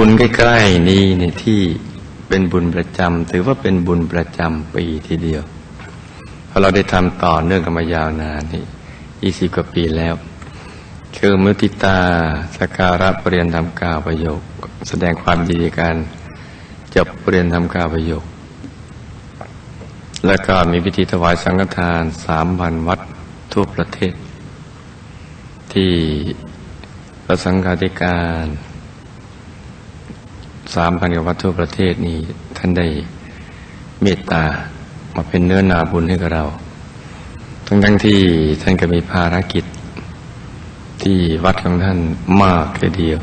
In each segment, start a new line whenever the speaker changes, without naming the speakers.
บุญใกล้ๆนี้เนี่ยที่เป็นบุญประจำถือว่าเป็นบุญประจำปีทีเดียว เพราะเราได้ทำต่อเนื่องกันมายาวนานนี่ยี่สิบกว่าปีแล้ว คือมุติตาสการะเรียนทำกาวประโยค แสดงความดีการจบเรียนทำกาวประโยค แล้วก็มีพิธีถวายสังฆทานสามพันวัดทั่วประเทศ ที่พระสังฆาธิการ สามพันกว่าวัดทั่วประเทศนี้ท่านได้เมตตามาเป็นเนื้อนาบุญให้กับเรา ทั้งทั้งที่ท่านก็มีภารกิจที่วัดของท่านมากเลยเดียว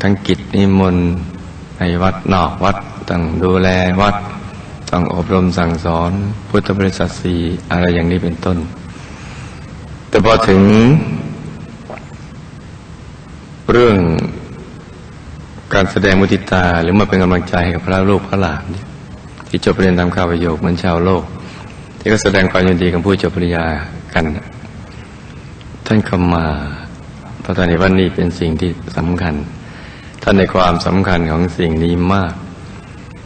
ทั้งกิจนิมนต์ในวัดนอกวัดต้องดูแลวัดต้องอบรมสั่งสอน พุทธบริษัทสีอะไรอย่างนี้เป็นต้น แต่พอถึง เรื่อง การแสดงมุติตาหรือมาเป็นกำลังใจให้กับพระลูกพระหลานที่จบเรียนตามข่าวประโยคเหมือนชาวโลก ที่ก็แสดงความยินดีกับผู้จบปริญญากัน ท่านขมาเพราะตอนนี้ว่านี่เป็นสิ่งที่สำคัญ ท่านในความสำคัญของสิ่งนี้มาก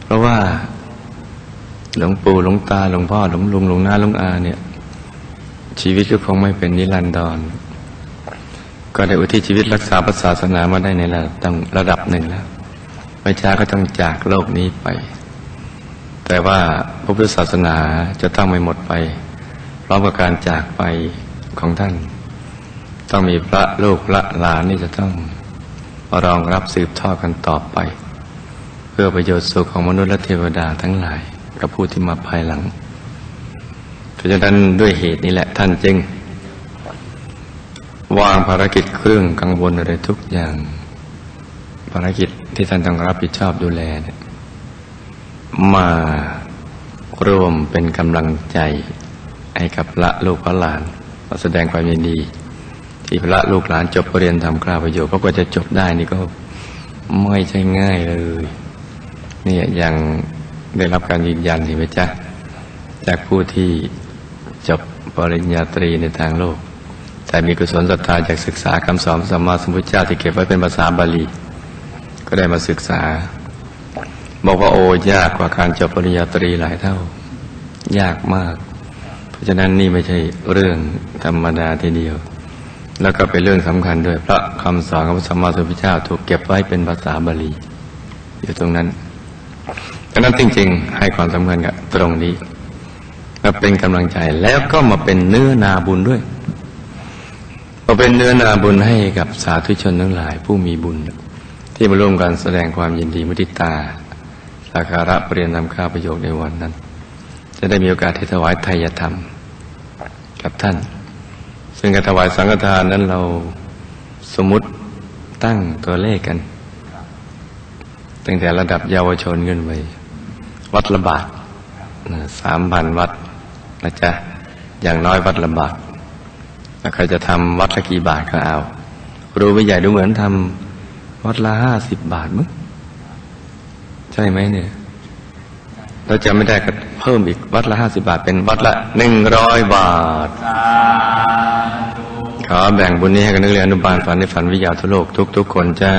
เพราะว่าหลวงปู่หลวงตาหลวงพ่อหลวงลุงหลวงน้าหลวงอาเนี่ยชีวิตก็คงไม่เป็นนิรันดร ก็ได้อุทิศชีวิตรักษาศาสนามาได้ในระดับระดับหนึ่งแล้วไม่ช้าก็ต้องจากโลกนี้ไป แต่ว่าพระพุทธศาสนาจะต้องไม่หมดไปพร้อมกับการจากไปของท่าน ต้องมีพระลูกพระหลานนี่จะต้องมารองรับสืบทอดกันต่อไป เพื่อประโยชน์สุขของมนุษย์และเทวดาทั้งหลาย กับผู้ที่มาภายหลัง เพราะฉะนั้นด้วยเหตุนี้แหละท่านจึง วางภารกิจเครื่องกังวลอะไรทุกอย่าง ภารกิจที่ท่านต้องรับผิดชอบดูแลเนี่ยมาร่วมเป็นกำลังใจให้กับพระลูกพระหลานมาแสดงความยินดี ที่พระลูกหลานจบปรริญญาทำคราประโยชน์เพราะกว่าจะจบได้นี่ก็ไม่ใช่ง่ายเลยนี่ยยังได้รับการยืนยันสิไหมจ๊ะจากผู้ที่จบปริญญาตรีในทางโลก แต่มีกุศลศรัทธาจากศึกษาคำสอนสัมมาสัมพุทธเจ้าที่เก็บไว้เป็นภาษาบาลี ก็ได้มาศึกษา บอกว่าโอ้ยากกว่าการจบปริญญาตรีหลายเท่า ยากมาก เพราะฉะนั้นนี่ไม่ใช่เรื่องธรรมดาทีเดียว แล้วก็เป็นเรื่องสำคัญด้วยเพราะคำสอนของพระสัมมาสัมพุทธเจ้าถูกเก็บไว้เป็นภาษาบาลี อยู่ตรงนั้นดังนั้นจริง ๆ ให้ความสำคัญกับตรงนี้มาเป็นกำลังใจแล้วก็มาเป็นเนื้อนาบุญด้วย มาเป็นเนื้อนาบุญให้กับสาธุชนทั้งหลายผู้มีบุญ ที่มาร่วมกันแสดงความยินดีมุติตาสักการะเปลี่ยนนำข้าประโยชน์ในวันนั้น จะได้มีโอกาสที่ถวายไทยธรรม กับท่าน ซึ่งการถวายสังฆทานนั้นเราสมมติตั้งตัวเลขกัน ตั้งแต่ระดับเยาวชนขึ้นไปวัดละบาทสามพันวัดนะจ๊ะอย่างน้อยวัดละบาท ใครจะทำวัดละกี่บาทก็เอาครูไม่ใหญ่ดูเหมือนทำวัดละห้าสิบบาทมั้งใช่ไหมเนี่ยเราจะไม่ได้ก็เพิ่มอีกวัดละห้าสิบาท เป็นวัดละหนึ่งร้อยบาท ขอแบ่งบุญนี้ให้กับนักเรียนอนุบาลฝันในฝันวิทยาทุโลกทุก ๆ คนจ้า